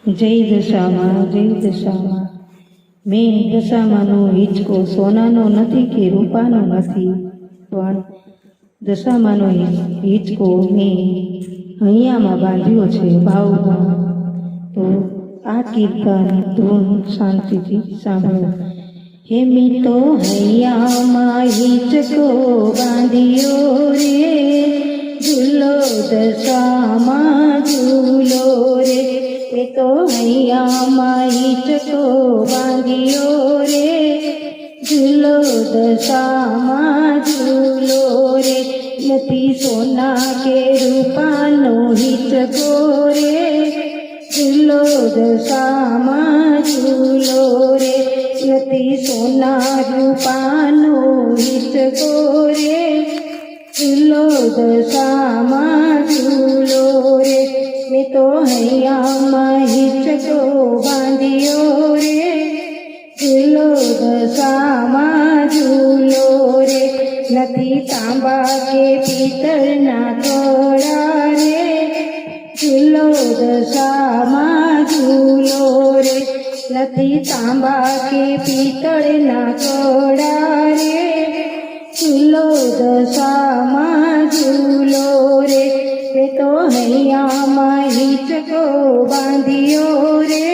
જય દશામાં જય દશામાં. મેં દશામાંનો હિંચકો સોનાનો નથી કે રૂપાનો નથી, પણ દશામાંનો હિંચકો મેં હૈયામાં બાંધ્યો છે ભાવમાં તો આ કીર્તન ધૂન શાંતિથી સાંભળો. હે મેં તો હૈયામાં હિંચકો બાંધ્યો રે, ઝૂલો દશામાં ઝૂલો રે. મેં તો હૈયામાં હિંચકો બાંધ્યો રે. ઝૂલો દશામાં ઝૂલો રે. નથી સોના કે રૂપાનો હિંચકો રે ઝૂલો દશામાં ઝૂલો રે. નથી સોના રૂપાનો હિંચકો રે ઝૂલો દશામાં ઝૂલો રે. તો હૈયામાં હિંચકો બાંધ્યો રે. ઝૂલો દશામાં ઝૂલો રે. નથી તાંબા કે પિત્તળના કડા રે. ઝૂલો દશામાં ઝૂલો રે. નથી તાંબા કે પિત્તળના કડા રે. ઝૂલો દશામાં ઝૂલો રે. તે હૈયામાં બાંધ્યો રે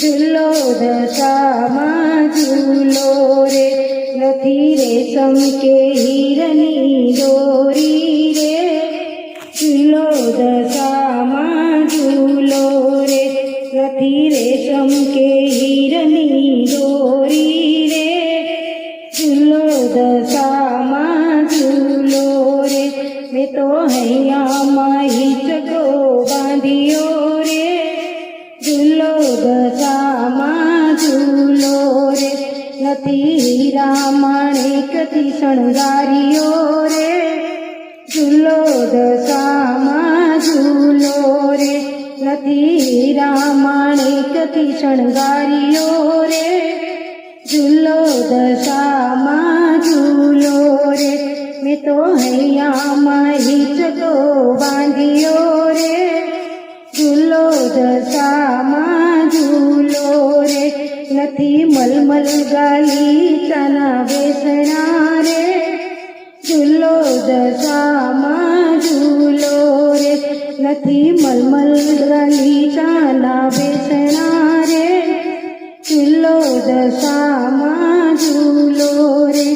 ઝૂલો દશામાં ઝૂલો રે. નથી રે સમકે હીરની દોરી રે ઝૂલો દશામાં ઝૂલો રે. નથી રે કે માણેકથી શણગાર્યો રે ઝૂલો દશામાં ઝૂલો રે. નથી હીરા માણેકથી શણગાર્યો નથી મલમલ ગાલીચાના બેસણા રે ઝૂલો દશામાં ઝૂલો રે નથી મલમલ ગાલીચાના બેસણા રે ઝૂલો દશામાં ઝૂલો રે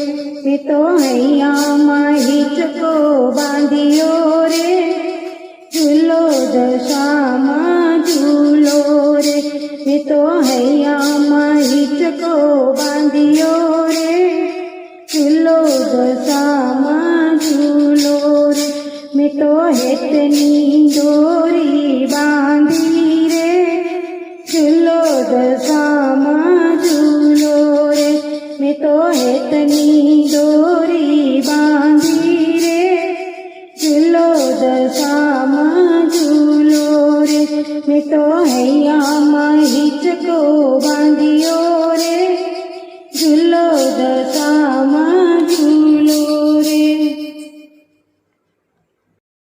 મેં તો હૈયામાં હિંચકો બાંધ્યો હેતની દોરી